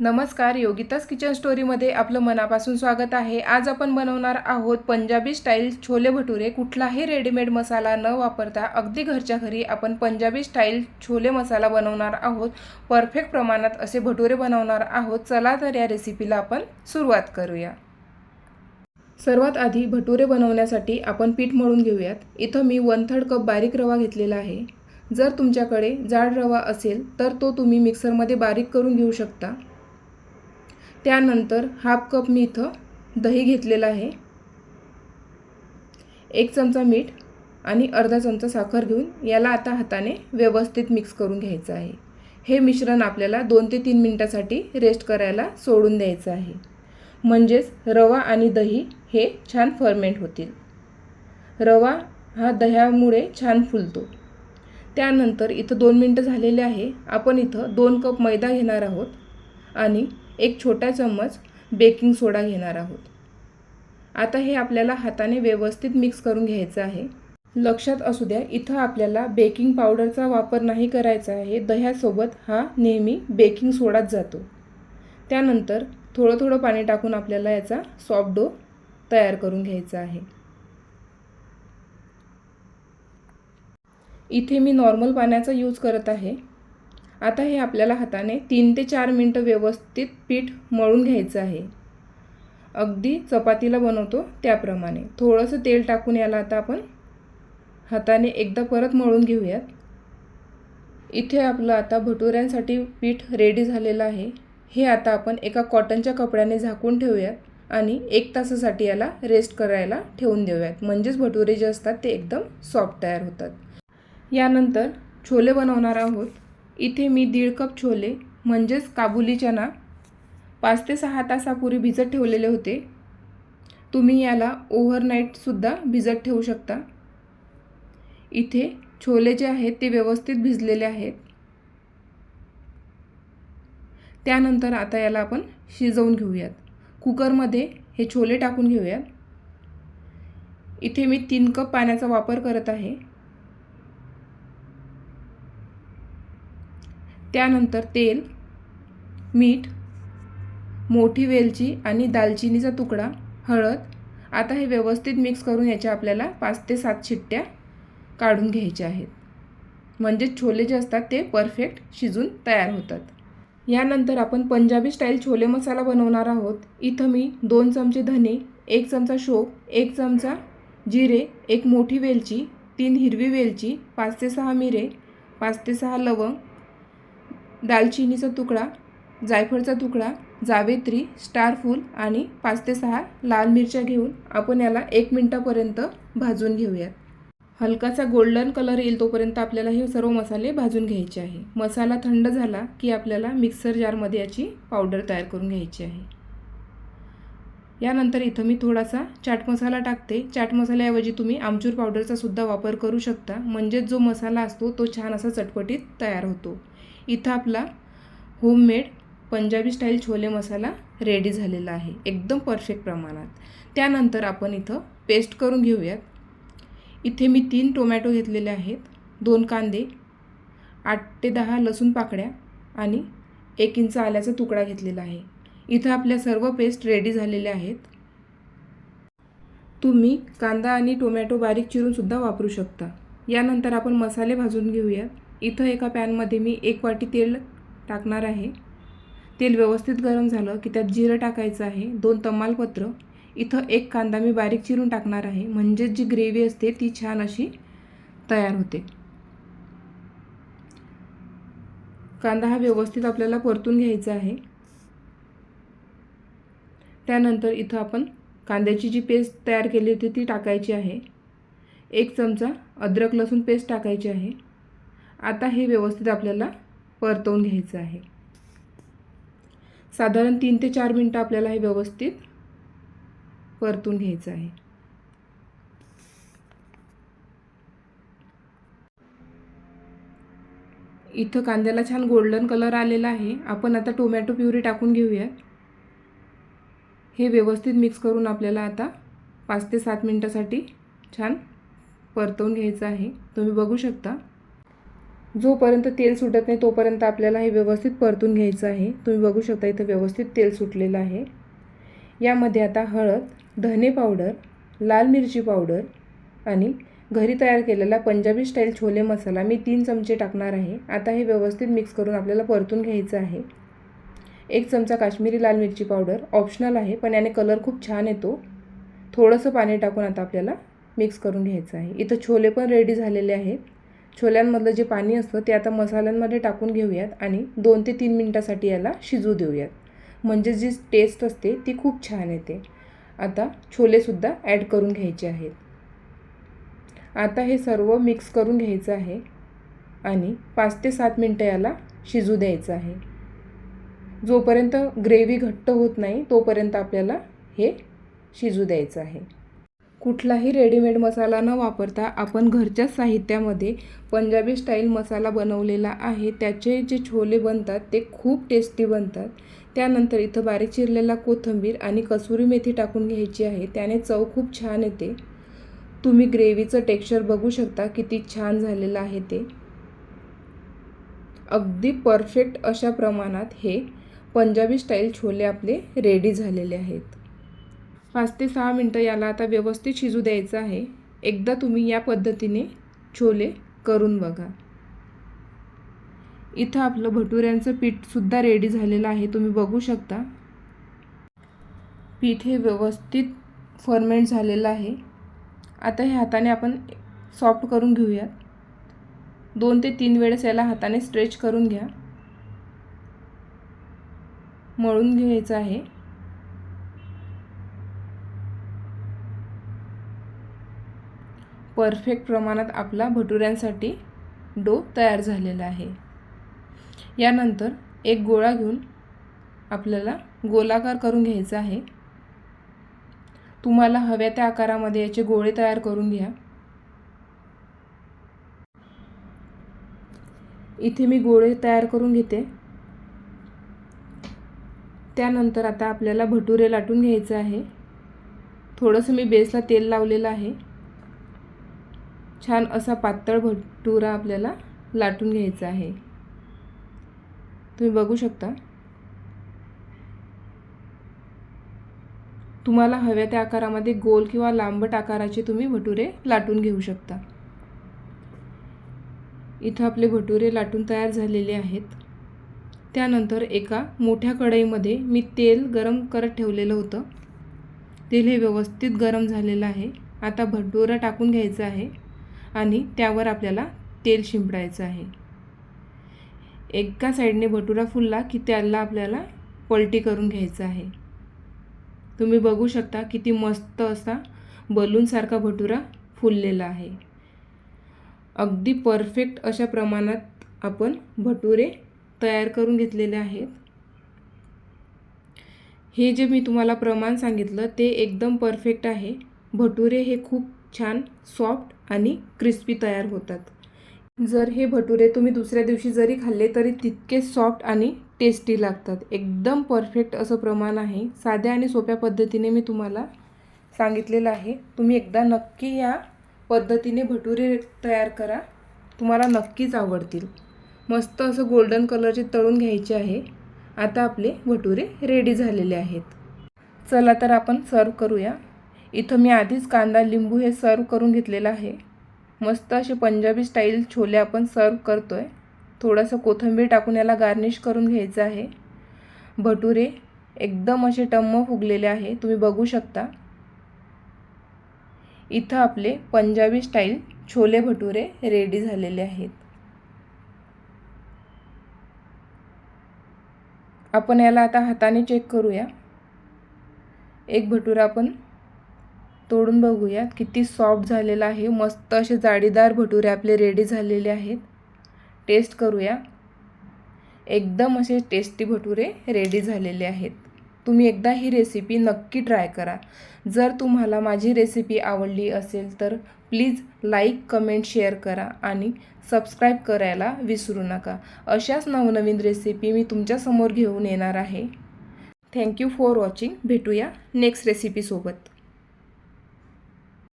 नमस्कार योगितास किचन स्टोरीमध्ये आपलं मनापासून स्वागत आहे. आज आपण बनवणार आहोत पंजाबी स्टाईल छोले भटुरे. कुठलाही रेडीमेड मसाला न वापरता अगदी घरच्या घरी आपण पंजाबी स्टाईल छोले मसाला बनवणार आहोत. परफेक्ट प्रमाणात असे भटुरे बनवणार आहोत. चला तर या रेसिपीला आपण सुरुवात करूया. सर्वात आधी भटुरे बनवण्यासाठी आपण पीठ मळून घेऊयात. इथं मी वन थर्ड कप बारीक रवा घेतलेला आहे. जर तुमच्याकडे जाड रवा असेल तर तो तुम्ही मिक्सरमध्ये बारीक करून घेऊ शकता. त्यानंतर हाफ कप मी इथं दही घेतलेलं आहे. एक चमचा मीठ आणि अर्धा चमचा साखर घेऊन याला आता हाताने व्यवस्थित मिक्स करून घ्यायचं आहे. हे मिश्रण आपल्याला दोन ते तीन मिनटासाठी रेस्ट करायला सोडून द्यायचं आहे. म्हणजेच रवा आणि दही हे छान फर्मेंट होतील. रवा हा दह्यामुळे छान फुलतो. त्यानंतर इथं दोन मिनटं झालेले आहे. आपण इथं दोन कप मैदा घेणार आहोत आणि एक छोटा चम्मच बेकिंग सोडा घेणार आहोत. आता हे आपल्याला हाताने व्यवस्थित मिक्स करून घ्यायचं आहे. लक्षात असू द्या इथं आपल्याला बेकिंग पावडरचा वापर नाही करायचा आहे. दह्यासोबत हा नेहमी बेकिंग सोडाच जातो. त्यानंतर थोडं थोडं पाणी टाकून आपल्याला याचा सॉफ्ट डो तयार करून घ्यायचा आहे. इथे मी नॉर्मल पाण्याचा यूज करत आहे. आता हे आपल्याला हाताने तीन ते चार मिनटं व्यवस्थित पीठ मळून घ्यायचं आहे. अगदी चपातीला बनवतो त्याप्रमाणे. थोडंसं तेल टाकून याला आता आपण हाताने एकदा परत मळून घेऊयात. इथे आपलं आता भटुऱ्यांसाठी पीठ रेडी झालेलं आहे. हे आता आपण एका कॉटनच्या कपड्याने झाकून ठेवूयात आणि एक तासासाठी याला रेस्ट करायला ठेवून देऊयात. म्हणजेच भटुरे जे असतात ते एकदम सॉफ्ट तयार होतात. यानंतर छोले बनवणार आहोत. इथे मी दीड कप छोले म्हणजेच काबुली चना पाच ते सहा तासापूर्वी भिजत ठेवलेले होते. तुम्ही याला ओव्हरनाईटसुद्धा भिजत ठेवू शकता. इथे छोले जे आहेत ते व्यवस्थित भिजलेले आहेत. त्यानंतर आता याला आपण शिजवून घेऊयात. कुकरमध्ये हे छोले टाकून घेऊयात. इथे मी तीन कप पाण्याचा वापर करत आहे. त्यानंतर तेल मीठ मोठी वेलची आणि दालचिनीचा तुकडा हळद आता हे व्यवस्थित मिक्स करून याच्या आपल्याला पाच ते सात शिट्ट्या काढून घ्यायच्या आहेत. म्हणजेच छोले जे असतात ते परफेक्ट शिजून तयार होतात. यानंतर आपण पंजाबी स्टाईल छोले मसाला बनवणार आहोत. इथं मी दोन चमचे धने एक चमचा शोप एक चमचा जिरे एक मोठी वेलची तीन हिरवी वेलची पाच ते सहा मिरे पाच ते सहा लवंग दालचिनीचा तुकडा जायफळचा तुकडा जावेत्री स्टारफूल आणि पाच ते सहा लाल मिरच्या घेऊन आपण याला एक मिनटापर्यंत भाजून घेऊयात. हलकासा गोल्डन कलर येईल तोपर्यंत आपल्याला हे सर्व मसाले भाजून घ्यायचे आहे. मसाला थंड झाला की आपल्याला मिक्सर जारमध्ये याची पावडर तयार करून घ्यायची आहे. यानंतर इथं मी थोडासा चाट मसाला टाकते. चाट मसाल्याऐवजी तुम्ही आमचूर पावडरचा सुद्धा वापर करू शकता. म्हणजेच जो मसाला असतो तो छान असा चटपटीत तयार होतो. इथं आपला homemade Punjabi style chole masala ready झालेला आहे. एकदम परफेक्ट प्रमाणात. त्यानंतर आपण इथं पेस्ट करून घेऊयात. इथे मी तीन टोमॅटो घेतलेले आहेत. दोन कांदे आठ ते दहा लसूण पाकड्या आणि एक इंच आल्याचा तुकडा घेतलेला आहे. इथं आपल्या सर्व पेस्ट रेडी झालेल्या आहेत. तुम्ही कांदा आणि टोमॅटो बारीक चिरूनसुद्धा वापरू शकता. यानंतर आपण मसाले भाजून घेऊयात. इथं एका पॅनमध्ये मी एक वाटी तेल टाकणार आहे. तेल व्यवस्थित गरम झालं की त्यात जिरं टाकायचं आहे दोन तमालपत्र. इथं एक कांदा मी बारीक चिरून टाकणार आहे म्हणजेच जी ग्रेव्ही असते ती छान अशी तयार होते. कांदा हा व्यवस्थित आपल्याला परतून घ्यायचा आहे. त्यानंतर इथं आपण कांद्याची जी पेस्ट तयार केली होती ती टाकायची आहे. एक चमचा अद्रक लसूण पेस्ट टाकायची आहे. आता हे व्यवस्थित आपल्याला परतवून घ्यायचं आहे. साधारण तीन ते चार मिनटं आपल्याला हे व्यवस्थित परतून घ्यायचं आहे. इथं कांद्याला छान गोल्डन कलर आलेला आहे. आपण आता टोमॅटो प्युरी टाकून घेऊयात. हे व्यवस्थित मिक्स करून आपल्याला आता पाच ते सात मिनटासाठी छान परतवून घ्यायचं आहे. तुम्ही बघू शकता. जोपर्यंत तेल सुटत नाही तोपर्यंत आपल्याला हे व्यवस्थित परतून घ्यायचं आहे. तुम्ही बघू शकता इथं व्यवस्थित तेल सुटलेलं आहे. यामध्ये आता हळद धने पावडर लाल मिरची पावडर आणि घरी तयार केलेला पंजाबी स्टाईल छोले मसाला मी तीन चमचे टाकणार आहे. आता हे व्यवस्थित मिक्स करून आपल्याला परतून घ्यायचं आहे. एक चमचा काश्मीरी लाल मिरची पावडर ऑप्शनल आहे पण याने कलर खूप छान येतो. थोडंसं पाणी टाकून आता आपल्याला मिक्स करून घ्यायचं आहे. इथं छोले पण रेडी झालेले आहेत. छोल्यांमधलं जे पाणी असतं ते आता मसाल्यांमध्ये टाकून घेऊयात आणि दोन ते तीन मिनटासाठी याला शिजू देऊयात. म्हणजे जी टेस्ट असते ती खूप छान येते. आता छोलेसुद्धा ॲड करून घ्यायचे आहेत. आता हे सर्व मिक्स करून घ्यायचं आहे आणि पाच ते सात मिनटं याला शिजू द्यायचं आहे. जोपर्यंत ग्रेव्ही घट्ट होत नाही तोपर्यंत आपल्याला हे शिजू द्यायचं आहे. कुठलाही रेडीमेड मसाला न वापरता आपण घरच्याच साहित्यामध्ये पंजाबी स्टाईल मसाला बनवलेला आहे. त्याचे जे छोले बनतात ते खूप टेस्टी बनतात. त्यानंतर इथं बारीक चिरलेला कोथिंबीर आणि कसुरी मेथी टाकून घ्यायची आहे. त्याने चव खूप छान येते. तुम्ही ग्रेव्हीचं टेक्स्चर बघू शकता किती छान झालेलं आहे ते. अगदी परफेक्ट अशा प्रमाणात हे पंजाबी स्टाईल छोले आपले रेडी झालेले आहेत. पाच ते सहा मिनटं याला आता व्यवस्थित शिजू द्यायचं आहे. एकदा तुम्ही या पद्धतीने छोले करून बघा. इथं आपलं भटुऱ्यांचं पीठसुद्धा रेडी झालेलं आहे. तुम्ही बघू शकता. पीठ हे व्यवस्थित फर्मेंट झालेलं आहे. आता हे हाताने आपण सॉफ्ट करून घेऊयात. दोन ते तीन वेळेस याला हाताने स्ट्रेच करून घ्या. मळून घ्यायचं आहे. परफेक्ट प्रमाणात आपला भटुऱ्यांसाठी डो तयार झालेला आहे. यानंतर एक गोळा घेऊन आपल्याला गोलाकार करून घ्यायचा आहे. तुम्हाला हव्या त्या आकारामध्ये याचे गोळे तयार करून घ्या. इथे मी गोळे तयार करून घेते. त्यानंतर आता आपल्याला भटुरे लाटून घ्यायचं आहे. थोडंसं मी बेसला तेल लावलेलं आहे. छान असा पातळ भटुरा आपल्याला लाटून घ्यायचा आहे. तुम्ही बघू शकता. तुम्हाला हव्या त्या आकारामध्ये गोल किंवा लांबट आकाराचे तुम्ही भटुरे लाटून घेऊ शकता. इथं आपले भटुरे लाटून तयार झालेले आहेत. त्यानंतर एका मोठ्या कढईमध्ये मी तेल गरम करत ठेवलेलं होतं. तेल हे व्यवस्थित गरम झालेलं आहे. आता भटुरा टाकून घ्यायचं आहे. आणि त्यावर आपल्याला तेल शिंपडायचं आहे. एका साईडने भटुरा फुलला की त्याला आपल्याला पलटी करून घ्यायचं आहे. तुम्ही बघू शकता किती मस्त असा बलूनसारखा भटुरा फुललेला आहे. अगदी परफेक्ट अशा प्रमाणात आपण भटुरे तयार करून घेतलेले आहेत. हे जे मी तुम्हाला प्रमाण सांगितलं ते एकदम परफेक्ट आहे. भटुरे हे खूप छान सॉफ्ट आणि क्रिस्पी तयार होतात. जर हे भटुरे तुम्ही दुसऱ्या दिवशी जरी खाल्ले तरी तितके सॉफ्ट आणि टेस्टी लागतात. एकदम परफेक्ट असं प्रमाण आहे. साध्या आणि सोप्या पद्धतीने मी तुम्हाला सांगितलेलं आहे. तुम्ही एकदा नक्की या पद्धतीने भटुरे तयार करा. तुम्हाला नक्कीच आवडतील. मस्त असं गोल्डन कलरचे तळून घ्यायचे आहे. आता आपले भटुरे रेडी झालेले आहेत. चला तर आपण सर्व करूया. इथं मी आधीच कांदा लिंबू हे सर्व करून घेतलेलं आहे. मस्त असे पंजाबी स्टाईल छोले आपण सर्व करतो आहे थोडंसं कोथिंबीर टाकून याला गार्निश करून घ्यायचं आहे. भटुरे एकदम असे टम्म फुगलेले आहे. तुम्ही बघू शकता. इथं आपले पंजाबी स्टाईल छोले भटुरे रेडी झालेले आहेत. आपण याला आता हाताने चेक करूया. एक भटुरा आपण तोडून बघूयात किती सॉफ्ट झालेला आहे. मस्त असे जाडीदार भटुरे आपले रेडी झालेले आहेत. टेस्ट करूया. एकदम असे टेस्टी भटुरे रेडी झालेले आहेत. तुम्ही एकदा ही रेसिपी नक्की ट्राय करा. जर तुम्हाला माझी रेसिपी आवडली असेल तर प्लीज लाईक कमेंट शेअर करा आणि सबस्क्राईब करायला विसरू नका. अशाच नवनवीन रेसिपी मी तुमच्यासमोर घेऊन येणार आहे. थँक्यू फॉर वॉचिंग भेटूया नेक्स्ट रेसिपीसोबत